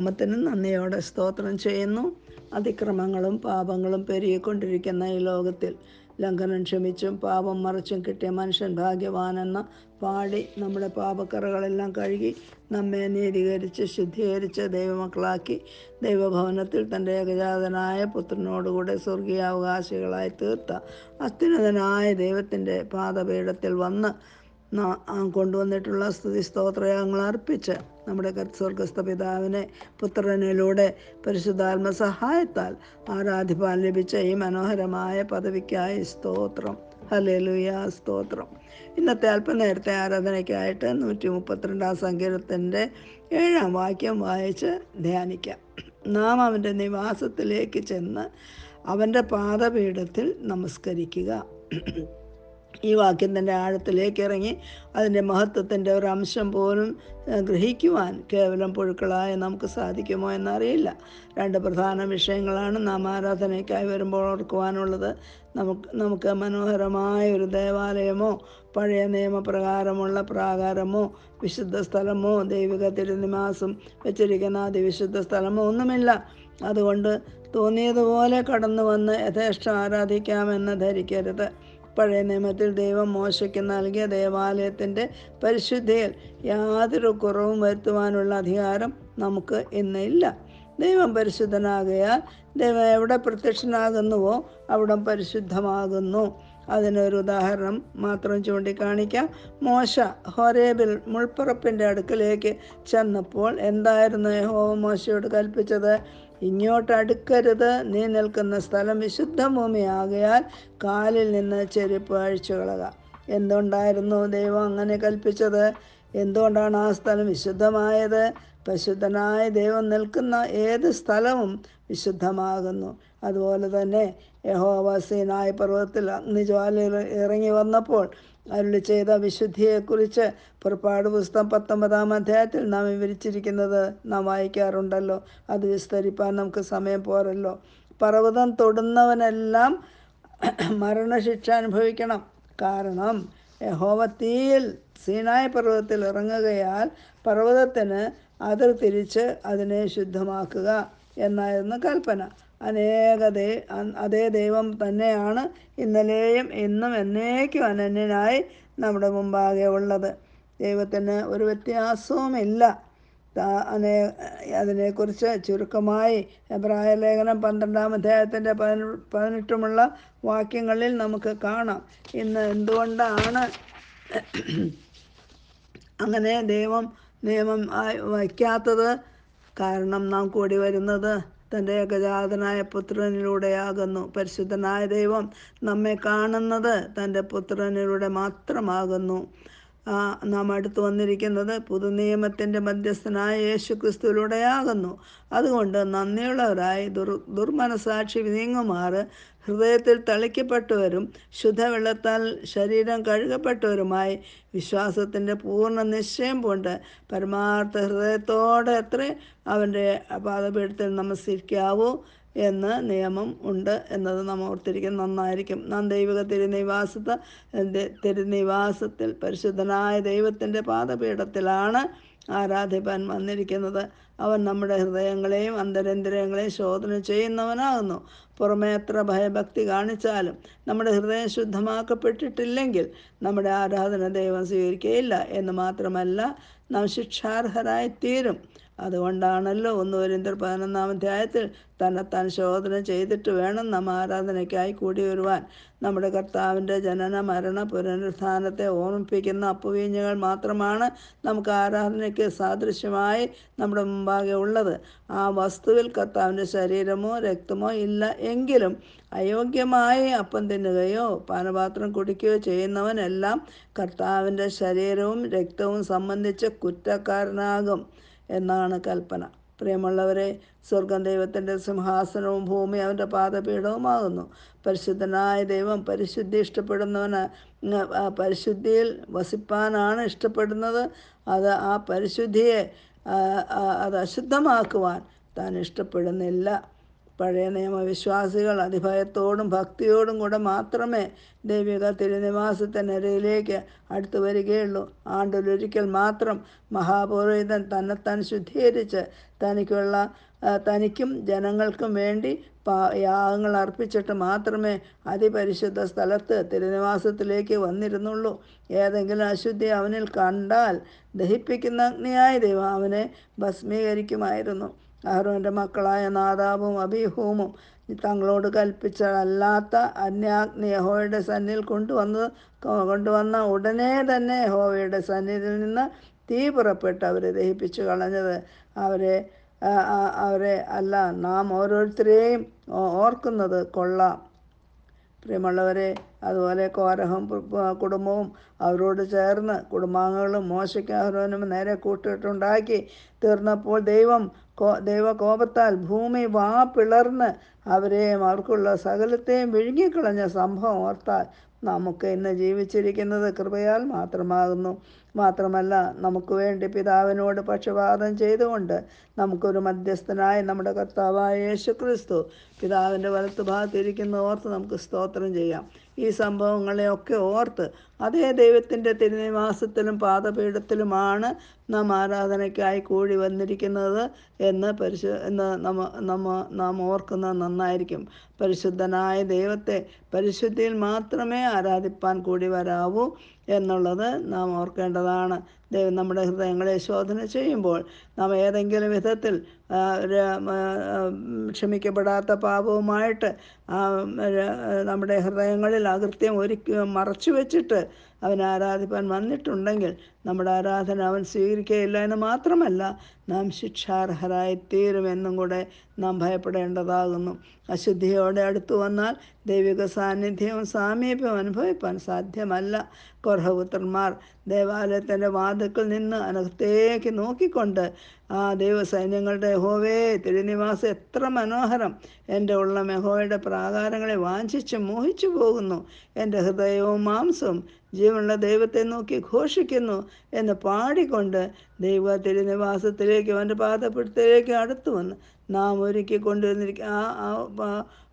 നാമത്തിന് നന്ദിയോടെ സ്തോത്രം ചെയ്യുന്നു. അതിക്രമങ്ങളും പാപങ്ങളും പെരുകിക്കൊണ്ടിരിക്കുന്ന ഈ ലോകത്തിൽ ലംഘനം ക്ഷമിച്ചും പാപം മറിച്ചും കിട്ടിയ മനുഷ്യൻ ഭാഗ്യവാനെന്ന പാടി നമ്മുടെ പാപക്കറകളെല്ലാം കഴുകി നമ്മെ നീതീകരിച്ച് ശുദ്ധീകരിച്ച് ദൈവമക്കളാക്കി ദൈവഭവനത്തിൽ തന്റെ ഏകജാതനായ പുത്രനോടുകൂടെ സ്വർഗീയാവകാശികളായി തീർത്ത അത്യുന്നതനായ ദൈവത്തിന്റെ പാദപീഠത്തിൽ വന്ന് കൊണ്ടുവന്നിട്ടുള്ള സ്തുതി സ്തോത്രയാങ്ങൾ അർപ്പിച്ച് നമ്മുടെ സ്വർഗസ്ഥ പിതാവിനെ പുത്രനിലൂടെ പരിശുദ്ധാത്മ സഹായത്താൽ ആരാധിപ്പാൻ ലഭിച്ച ഈ മനോഹരമായ പദവിക്കായി സ്തോത്രം. ഹലേലുയ സ്തോത്രം. ഇന്നത്തെ അല്പനേരത്തെ ആരാധനയ്ക്കായിട്ട് നൂറ്റി മുപ്പത്തിരണ്ടാം സങ്കീർത്തന്റെ ഏഴാം വാക്യം വായിച്ച് ധ്യാനിക്കാം. നാം അവന്റെ നിവാസത്തിലേക്ക് ചെന്ന് അവന്റെ പാദപീഠത്തിൽ നമസ്കരിക്കുക. ഈ വാക്യത്തിന്റെ ആഴത്തിലേക്ക് ഇറങ്ങി അതിന്റെ മഹത്വത്തിന്റെ ഒരു അംശം പോലും ഗ്രഹിക്കുവാൻ കേവലം പുഴുക്കളായ നമുക്ക് സാധിക്കുമോ എന്നറിയില്ല. രണ്ട് പ്രധാന വിഷയങ്ങളാണ് നാം ആരാധനയ്ക്കായി വരുമ്പോൾ ഓർക്കുവാനുള്ളത്. നമുക്ക് നമുക്ക് മനോഹരമായ ഒരു ദേവാലയമോ പഴയ നിയമപ്രകാരമുള്ള പ്രാകാരമോ വിശുദ്ധ സ്ഥലമോ ദൈവിക തിരുനിവാസം വെച്ചിരിക്കുന്ന അതിവിശുദ്ധ സ്ഥലമോ ഒന്നുമില്ല. അതുകൊണ്ട് തോന്നിയതുപോലെ കടന്നു വന്ന് യഥേഷ്ടം ആരാധിക്കാമെന്ന് ധരിക്കരുത്. പഴയ നിയമത്തിൽ ദൈവം മോശയ്ക്ക് നൽകിയ ദേവാലയത്തിന്റെ പരിശുദ്ധിയിൽ യാതൊരു കുറവും വരുത്തുവാനുള്ള അധികാരം നമുക്ക് ഇന്ന് ഇല്ല. ദൈവം പരിശുദ്ധനാകയാൽ ദൈവം എവിടെ പ്രത്യക്ഷനാകുന്നുവോ അവിടം പരിശുദ്ധമാകുന്നു. അതിനൊരു ഉദാഹരണം മാത്രം ചൂണ്ടിക്കാണിക്കാം. മോശ ഹൊരേബിൽ മുൾപ്പുറപ്പിന്റെ അടുക്കലേക്ക് ചെന്നപ്പോൾ എന്തായിരുന്നു യഹോവ മോശയോട് കൽപ്പിച്ചത്? ഇങ്ങോട്ട് അടുക്കരുത്. നീ നിൽക്കുന്ന സ്ഥലം വിശുദ്ധ ഭൂമിയാകയാൽ കാലിൽ നിന്ന് ചെരുപ്പ് അഴിച്ചു കളക എന്തുകൊണ്ടായിരുന്നു ദൈവം അങ്ങനെ കൽപ്പിച്ചത്? എന്തുകൊണ്ടാണ് ആ സ്ഥലം വിശുദ്ധമായത്? പരിശുദ്ധനായ ദൈവം നിൽക്കുന്ന ഏത് സ്ഥലവും വിശുദ്ധമാകുന്നു. അതുപോലെ തന്നെ യഹോവ പർവതത്തിൽ അഗ്നിജ്വാലയിൽ ഇറങ്ങി വന്നപ്പോൾ അരുളി ചെയ്ത വിശുദ്ധിയെക്കുറിച്ച് പുറപ്പാട് പുസ്തകം പത്തൊമ്പതാം അധ്യായത്തിൽ നാം വിവരിച്ചിരിക്കുന്നത് നാം വായിക്കാറുണ്ടല്ലോ. അത് വിസ്തരിപ്പാൻ നമുക്ക് സമയം പോരല്ലോ. പർവതം തൊടുന്നവനെല്ലാം മരണശിക്ഷ അനുഭവിക്കണം. കാരണം യഹോവ തീയിൽ സീനായ പർവതത്തിൽ ഇറങ്ങുകയാൽ പർവതത്തിന് അതിർ തിരിച്ച് അതിനെ ശുദ്ധമാക്കുക എന്നായിരുന്നു കൽപ്പന. അനേക ദേ അതേ ദൈവം തന്നെയാണ് ഇന്നലെയും ഇന്നും എന്നേക്കും അനന്യനായി നമ്മുടെ മുമ്പാകെ ഉള്ളത്. ദൈവത്തിന് ഒരു വ്യത്യാസവുമില്ല. അനേ അതിനെക്കുറിച്ച് ചുരുക്കമായി എബ്രായ ലേഖനം പന്ത്രണ്ടാം അധ്യായത്തിന്റെ പതിന പതിനെട്ടുമുള്ള വാക്യങ്ങളിൽ നമുക്ക് കാണാം. ഇന്ന് എന്തുകൊണ്ടാണ് അങ്ങനെ ദൈവം നിയമം വയ്ക്കാത്തത്? കാരണം നാം കൂടി വരുന്നത് തന്റെ ഏകജാതനായ പുത്രനിലൂടെയാകുന്നു. പരിശുദ്ധനായ ദൈവം നമ്മെ കാണുന്നത് തന്റെ പുത്രനിലൂടെ മാത്രമാകുന്നു. നാം അടുത്ത് വന്നിരിക്കുന്നത് പുതുനിയമത്തിന്റെ മധ്യസ്ഥനായ യേശു ക്രിസ്തുവിലൂടെയാകുന്നു അതുകൊണ്ട് നന്ദിയുള്ളവരായി ദുർ ദുർമനസാക്ഷി നീങ്ങുമാറ് ഹൃദയത്തിൽ തളിക്കപ്പെട്ടവരും ശുദ്ധവെള്ളത്താൽ ശരീരം കഴുകപ്പെട്ടവരുമായി വിശ്വാസത്തിന്റെ പൂർണ നിശ്ചയം കൊണ്ട് പരമാർത്ഥ ഹൃദയത്തോടെ എത്ര അവന്റെ പാദപീഠത്തിൽ നമസ്കരിക്കാവൂ എന്ന് നിയമം ഉണ്ട് എന്നത് നാം ഓർത്തിരിക്കുന്നത് നന്നായിരിക്കും. നാം ദൈവിക തിരുനിവാസത്തെ തിരുനിവാസത്തിൽ പരിശുദ്ധനായ ദൈവത്തിന്റെ പാദപീഠത്തിലാണ് ആരാധിപ്പാൻ വന്നിരിക്കുന്നത്. അവൻ നമ്മുടെ ഹൃദയങ്ങളെയും അന്തരേന്ദ്രിയങ്ങളെയും ശോധന ചെയ്യുന്നവനാകുന്നു. പുറമേ എത്ര ഭയഭക്തി കാണിച്ചാലും നമ്മുടെ ഹൃദയം ശുദ്ധമാക്കപ്പെട്ടിട്ടില്ലെങ്കിൽ നമ്മുടെ ആരാധന ദൈവം സ്വീകരിക്കുകയില്ല എന്ന് മാത്രമല്ല നാം ശിക്ഷാർഹരായി തീരും അതുകൊണ്ടാണല്ലോ ഒന്ന് വരിന്തർ പതിനൊന്നാം അധ്യായത്തിൽ തന്നെത്താൻ ശോധന ചെയ്തിട്ട് വേണം നാം ആരാധനയ്ക്കായി കൂടി വരുവാൻ. നമ്മുടെ കർത്താവിന്റെ ജനന മരണ പുനരുത്ഥാനത്തെ ഓർമ്മിപ്പിക്കുന്ന അപ്പുവീഞ്ഞുകൾ മാത്രമാണ് നമുക്ക് ആരാധനയ്ക്ക് സാദൃശ്യമായി നമ്മുടെ മുമ്പാകെ ഉള്ളത്. ആ വസ്തുവിൽ കർത്താവിന്റെ ശരീരമോ രക്തമോ ഇല്ല എങ്കിലും അയോഗ്യമായി അപ്പം തിന്നുകയോ പാനപാത്രം കുടിക്കുകയോ ചെയ്യുന്നവനെല്ലാം കർത്താവിന്റെ ശരീരവും രക്തവും സംബന്ധിച്ച് കുറ്റക്കാരനാകും. എന്നാണ് കൽപ്പന. പ്രിയമുള്ളവരെ സ്വർഗം ദൈവത്തിന്റെ സിംഹാസനവും ഭൂമി അവന്റെ പാദപീഠവുമാകുന്നു. പരിശുദ്ധനായ ദൈവം പരിശുദ്ധി ഇഷ്ടപ്പെടുന്നവന് പരിശുദ്ധിയിൽ വസിപ്പാനാണ് ഇഷ്ടപ്പെടുന്നത്. അത് ആ പരിശുദ്ധിയെ അത് അശുദ്ധമാക്കുവാൻ താൻ ഇഷ്ടപ്പെടുന്നില്ല. പഴയ നിയമവിശ്വാസികൾ അതിഭയത്തോടും ഭക്തിയോടും കൂടെ മാത്രമേ ദൈവിക തിരുനിവാസത്തിനരയിലേക്ക് അടുത്തു വരികയുള്ളൂ. ആണ്ടിലൊരിക്കൽ മാത്രം മഹാപുരോഹിതൻ തന്നെത്താൻ ശുദ്ധീകരിച്ച് തനിക്കുള്ള തനിക്കും ജനങ്ങൾക്കും വേണ്ടി യാഗങ്ങൾ അർപ്പിച്ചിട്ട് മാത്രമേ അതിപരിശുദ്ധ സ്ഥലത്ത് തിരുനിവാസത്തിലേക്ക് വന്നിരുന്നുള്ളൂ. ഏതെങ്കിലും അശുദ്ധി അവനിൽ കണ്ടാൽ ദഹിപ്പിക്കുന്ന അഗ്നിയായ ദൈവം അവനെ ഭസ്മീകരിക്കുമായിരുന്നു. അഹ്റോന്റെ മക്കളായ നാദാബും അബീഹൂമും തങ്ങളോട് കൽപ്പിച്ചതല്ലാത്ത അന്യാഗ്നി യഹോയുടെ സന്നിൽ കൊണ്ടുവന്ന് കൊണ്ടുവന്ന ഉടനെ തന്നെ യഹോവയുടെ സന്നിധിയിൽ നിന്ന് തീ പുറപ്പെട്ട് അവരെ ദഹിപ്പിച്ചു കളഞ്ഞത്. അവരെ അവരെ അല്ല നാം ഓരോരുത്തരെയും ഓർക്കുന്നത് കൊള്ളാം. പ്രിയമുള്ളവരെ അതുപോലെ കോരഹം കുടുംബവും അവരോട് ചേർന്ന് കുടുംബാംഗങ്ങളും മോശയ്ക്ക് അഹ്റോനും നേരെ കൂട്ടിട്ടുണ്ടാക്കി തീർന്നപ്പോൾ ദൈവം ദൈവകോപത്താൽ ഭൂമി വാ പിളർന്ന് അവരെയും അവർക്കുള്ള സകലത്തെയും വിഴുങ്ങിക്കളഞ്ഞ സംഭവം ഓർത്താൽ നമുക്ക് ഇന്ന് ജീവിച്ചിരിക്കുന്നത് കൃപയാൽ മാത്രമാകുന്നു. മാത്രമല്ല നമുക്ക് വേണ്ടി പിതാവിനോട് പക്ഷപാതം ചെയ്തുകൊണ്ട് നമുക്കൊരു മധ്യസ്ഥനായ നമ്മുടെ കർത്താവായ യേശു ക്രിസ്തു പിതാവിന്റെ വലത്ത് ഭാഗത്തിരിക്കുന്ന ഓർത്ത് നമുക്ക് സ്തോത്രം ചെയ്യാം. ഈ സംഭവങ്ങളെയൊക്കെ ഓർത്ത് അതേ ദൈവത്തിന്റെ തിരുനിവാസത്തിലും പാദപീഠത്തിലുമാണ് നാം ആരാധനയ്ക്കായി കൂടി വന്നിരിക്കുന്നത് എന്ന് പരിശു എന്ന് നമ്മ നമ്മ നാം ഓർക്കുന്ന നന്നായിരിക്കും. പരിശുദ്ധനായ ദൈവത്തെ പരിശുദ്ധിയിൽ മാത്രമേ ആരാധിപ്പാൻ കൂടി വരാവൂ എന്നുള്ളത് നാം ഓർക്കേണ്ടതാണ്. ദൈവം നമ്മുടെ ഹൃദയങ്ങളെ ശോധന ചെയ്യുമ്പോൾ നാം ഏതെങ്കിലും വിധത്തിൽ ക്ഷമിക്കപ്പെടാത്ത പാപവുമായിട്ട് നമ്മുടെ ഹൃദയങ്ങളിൽ അകൃത്യം ഒരുക്കി മറച്ചു വെച്ചിട്ട് അവൻ ആരാധിപ്പാൻ വന്നിട്ടുണ്ടെങ്കിൽ നമ്മുടെ ആരാധന അവൻ സ്വീകരിക്കുകയില്ല എന്ന് മാത്രമല്ല നാം ശിക്ഷാർഹരായി തീരുമെന്നും കൂടെ നാം ഭയപ്പെടേണ്ടതാകുന്നു. അശുദ്ധിയോടെ അടുത്തു വന്നാൽ ദൈവിക സാന്നിധ്യവും സാമീപ്യവും അനുഭവിപ്പാൻ സാധ്യമല്ല. കൊർഹപുത്രന്മാർ ദേവാലയത്തിന്റെ വാതുക്കൾ നിന്ന് അനകത്തേക്ക് നോക്കിക്കൊണ്ട് ആ ദൈവസൈന്യങ്ങളുടെ ഹോവേ തിരുനിവാസം എത്ര മനോഹരം. എന്റെ ഉള്ള മെഹോയുടെ പ്രാകാരങ്ങളെ വാഞ്ചിച്ച് മോഹിച്ചു പോകുന്നു. എന്റെ ഹൃദയവും മാംസവും ജീവനുള്ള ദൈവത്തെ നോക്കി ഘോഷിക്കുന്നു എന്ന് പാടിക്കൊണ്ട് ദൈവ തിരുനിവാസത്തിലേക്ക് അവന്റെ പാദപ്പെടുത്തിലേക്ക് അടുത്തു വന്ന് നാം ഒരുക്കി കൊണ്ടുവന്നിരിക്കുക ആ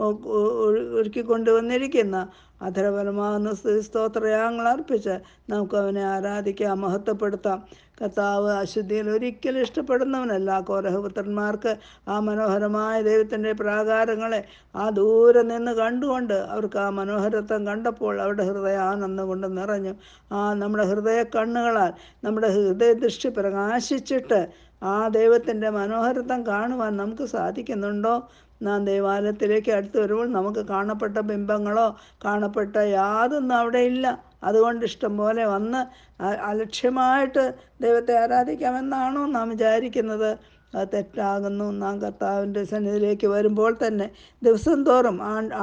ഒരുക്കി കൊണ്ടുവന്നിരിക്കുന്ന അധരപരമാകുന്ന സ്തോത്ര സ്തോത്രയാഗങ്ങൾ അർപ്പിച്ച് നമുക്ക് അവനെ ആരാധിക്കാം മഹത്വപ്പെടുത്താം. കർത്താവ് അശുദ്ധിയിൽ ഒരിക്കലും ഇഷ്ടപ്പെടുന്നവനല്ല. കോരഹപുത്രന്മാർക്ക് ആ മനോഹരമായ ദൈവത്തിന്റെ പ്രാകാരങ്ങളെ ആ ദൂരെ നിന്ന് കണ്ടുകൊണ്ട് അവർക്ക് ആ മനോഹരത്വം കണ്ടപ്പോൾ അവരുടെ ഹൃദയം ആനന്ദം കൊണ്ട് നിറഞ്ഞു. ആ നമ്മുടെ ഹൃദയ കണ്ണുകളാൽ നമ്മുടെ ഹൃദയ ദൃഷ്ടി പ്രകാശിച്ചിട്ട് ആ ദൈവത്തിന്റെ മനോഹരത്വം കാണുവാൻ നമുക്ക് സാധിക്കുന്നുണ്ടോ? നാം ദേവാലയത്തിലേക്ക് അടുത്ത് വരുമ്പോൾ നമുക്ക് കാണപ്പെട്ട ബിംബങ്ങളോ കാണപ്പെട്ട യാതൊന്നും അവിടെ ഇല്ല. അതുകൊണ്ട് ഇഷ്ടം പോലെ വന്ന് അലക്ഷ്യമായിട്ട് ദൈവത്തെ ആരാധിക്കാമെന്നാണോ നാം വിചാരിക്കുന്നത്. അത് തെറ്റാകുന്നു. നാം കർത്താവിന്റെ സന്നിധിയിലേക്ക് വരുമ്പോൾ തന്നെ ദിവസം തോറും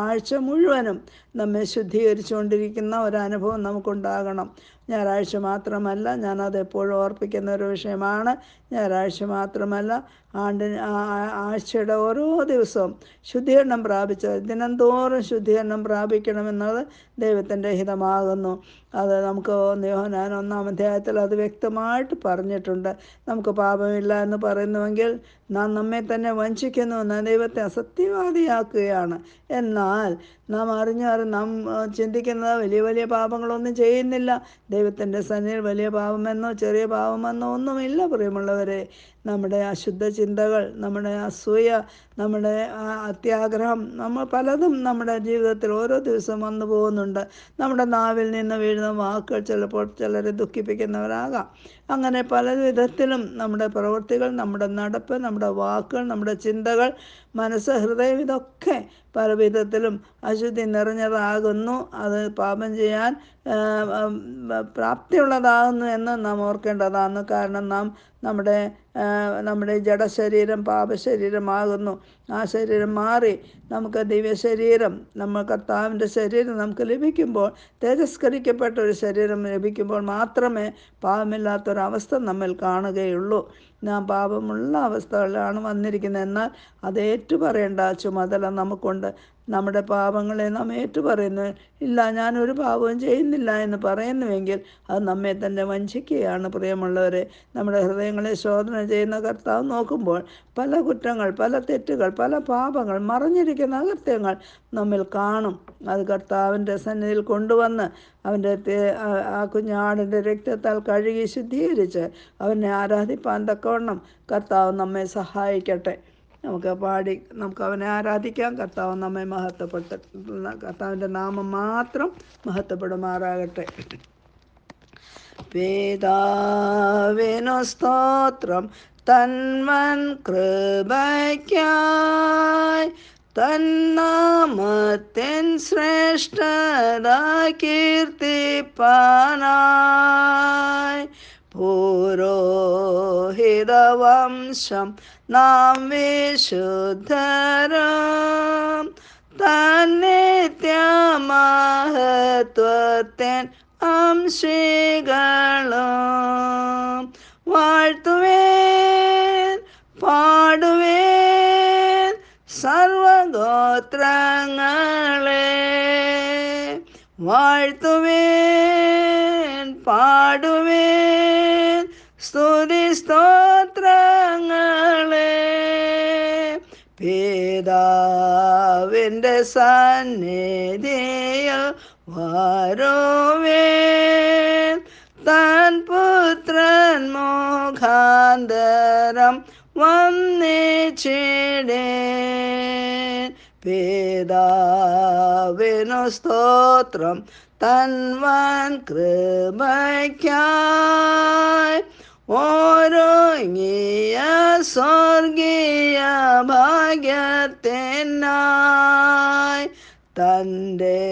ആഴ്ച മുഴുവനും നമ്മെ ശുദ്ധീകരിച്ചുകൊണ്ടിരിക്കുന്ന ഒരനുഭവം നമുക്കുണ്ടാകണം. ഞായറാഴ്ച മാത്രമല്ല ഞാനത് എപ്പോഴും ഓർപ്പിക്കുന്ന ഒരു വിഷയമാണ്. ഞായറാഴ്ച മാത്രമല്ല ആണ്ടിന് ആഴ്ചയുടെ ഓരോ ദിവസവും ശുദ്ധീകരണം പ്രാപിച്ച ദിനംതോറും ശുദ്ധീകരണം പ്രാപിക്കണമെന്നത് ദൈവത്തിന്റെ ഹിതമാകുന്നു. അത് നമുക്ക് ഞാൻ ഒന്നാം അധ്യായത്തിൽ അത് വ്യക്തമായിട്ട് പറഞ്ഞിട്ടുണ്ട്. നമുക്ക് പാപമില്ല എന്ന് പറയുന്നുവെങ്കിൽ നാം നമ്മെ തന്നെ വഞ്ചിക്കുന്നു. എന്ന ദൈവത്തെ അസത്യവാദിയാക്കുകയാണ്. എന്നാൽ നാം അറിഞ്ഞു നാം ചിന്തിക്കുന്നത് വലിയ വലിയ പാപങ്ങളൊന്നും ചെയ്യുന്നില്ല. ദൈവത്തിന്റെ സന്നിധിയിൽ വലിയ പാപമെന്നോ ചെറിയ പാപമെന്നോ ഒന്നുമില്ല പ്രിയമുള്ളവരെ. നമ്മുടെ അശുദ്ധ ചിന്തകൾ നമ്മുടെ അസൂയ നമ്മുടെ അത്യാഗ്രഹം നമ്മൾ പലതും നമ്മുടെ ജീവിതത്തിൽ ഓരോ ദിവസം വന്നു പോകുന്നുണ്ട്. നമ്മുടെ നാവിൽ നിന്ന് വീഴുന്ന വാക്കുകൾ ചിലപ്പോൾ ചിലരെ ദുഃഖിപ്പിക്കുന്നവരാകാം. അങ്ങനെ പല വിധത്തിലും നമ്മുടെ പ്രവൃത്തികൾ നമ്മുടെ നടപ്പ് നമ്മുടെ വാക്കുകൾ നമ്മുടെ ചിന്തകൾ മനസ്സ് ഹൃദയം ഇതൊക്കെ പല വിധത്തിലും അശുദ്ധി നിറഞ്ഞതാകുന്നു. അത് പാപം ചെയ്യാൻ പ്രാപ്തിയുള്ളതാകുന്നു എന്ന് നാം ഓർക്കേണ്ടതാണ്. കാരണം നാം നമ്മുടെ നമ്മുടെ ജഡശരീരം പാപശരീരമാകുന്നു. ആ ശരീരം മാറി നമുക്ക് ദിവ്യശരീരം നമ്മൾ കർത്താവിന്റെ ശരീരം നമുക്ക് ലഭിക്കുമ്പോൾ തേജസ്കരിക്കപ്പെട്ട ഒരു ശരീരം ലഭിക്കുമ്പോൾ മാത്രമേ പാപമില്ലാത്തൊരവസ്ഥ നമ്മൾ കാണുകയുള്ളൂ. നാം പാപമുള്ള അവസ്ഥകളിലാണ് വന്നിരിക്കുന്നത്. എന്നാൽ അത് ഏറ്റുപറയേണ്ട ചുമതല നമുക്കുണ്ട്. നമ്മുടെ പാപങ്ങളെ നാം ഏറ്റുപറയുന്നു. ഇല്ല ഞാനൊരു പാപവും ചെയ്യുന്നില്ല എന്ന് പറയുന്നുവെങ്കിൽ അത് നമ്മെ തന്നെ വഞ്ചിക്കുകയാണ്. പ്രിയമുള്ളവരെ നമ്മുടെ ഹൃദയങ്ങളെ ശോധന ചെയ്യുന്ന കർത്താവ് നോക്കുമ്പോൾ പല കുറ്റങ്ങൾ പല തെറ്റുകൾ പല പാപങ്ങൾ മറിഞ്ഞിരിക്കുന്ന അകൃത്യങ്ങൾ നമ്മിൽ കാണും. അത് കർത്താവിന്റെ സന്നിധിയിൽ കൊണ്ടുവന്ന് അവന്റെ ആ- കുഞ്ഞാടിന്റെ രക്തത്താൽ കഴുകി ശുദ്ധീകരിച്ച് അവനെ ആരാധിപ്പാൻ തക്കവണ്ണം കർത്താവ് നമ്മെ സഹായിക്കട്ടെ. നമുക്ക് പാടി നമുക്ക് അവനെ ആരാധിക്കാം. കർത്താവ് നമ്മെ മഹത്വപ്പെട്ട കർത്താവിന്റെ നാമം മാത്രം മഹത്വപ്പെടുമാറാകട്ടെ. വേദാവിനു സ്തോത്രം തന്മൻ കൃപയ്ക്കായി തന്നാമത്തിൻ ശ്രേഷ്ഠത കീർത്തിപ്പാനായി. പൂരോഹിതവംശം നാം വിശുദ്ധരം. തന്നിത്യമഹത്വത്തിൻ അംശികളും സർവഗോത്രങ്ങളെ വാഴ്ത്തുവേൻ പാടുവേൻ. സ്തുതി സ്തോത്രങ്ങളെ. പിതാവിന്റെ സന്നിധിയിൽ വരോവേൻ. താൻ പുത്രൻ മുഖാന്തരം വന്നിച്ചിടേ പിതാവിനു സ്തോത്രം തൻവൻ കൃപയ്ക്കായി. ഓരോങ്ങിയ സ്വർഗീയ ഭാഗ്യത്തിനായി തന്റെ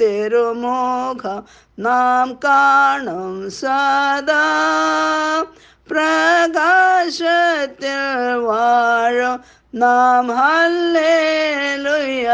തിരുമുഖം നാം കാണും സദാ. പ്രകാശത്തിൽ വാഴും നാം ഹല്ലേലുയ.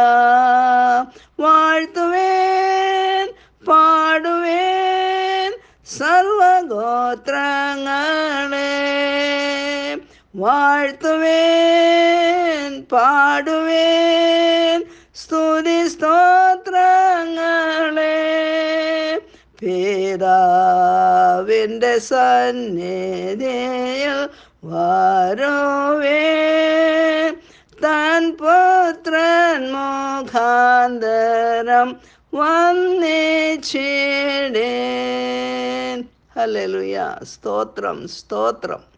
വാഴ്ത്തുവേൻ പാടുവേൻ സർവഗോത്രങ്ങളെ. വാഴ്ത്തുവേൻ പാടുവേൻ സ്തുതി സ്തോത്രങ്ങളെ. പിതാവിന്റെ സന്നിധിയിൽ വരുവേൻ താൻ പുത്രൻ മുഖാന്തരം വന്നിച്ചിടേൻ ഹല്ലേലൂയ സ്തോത്രം സ്തോത്രം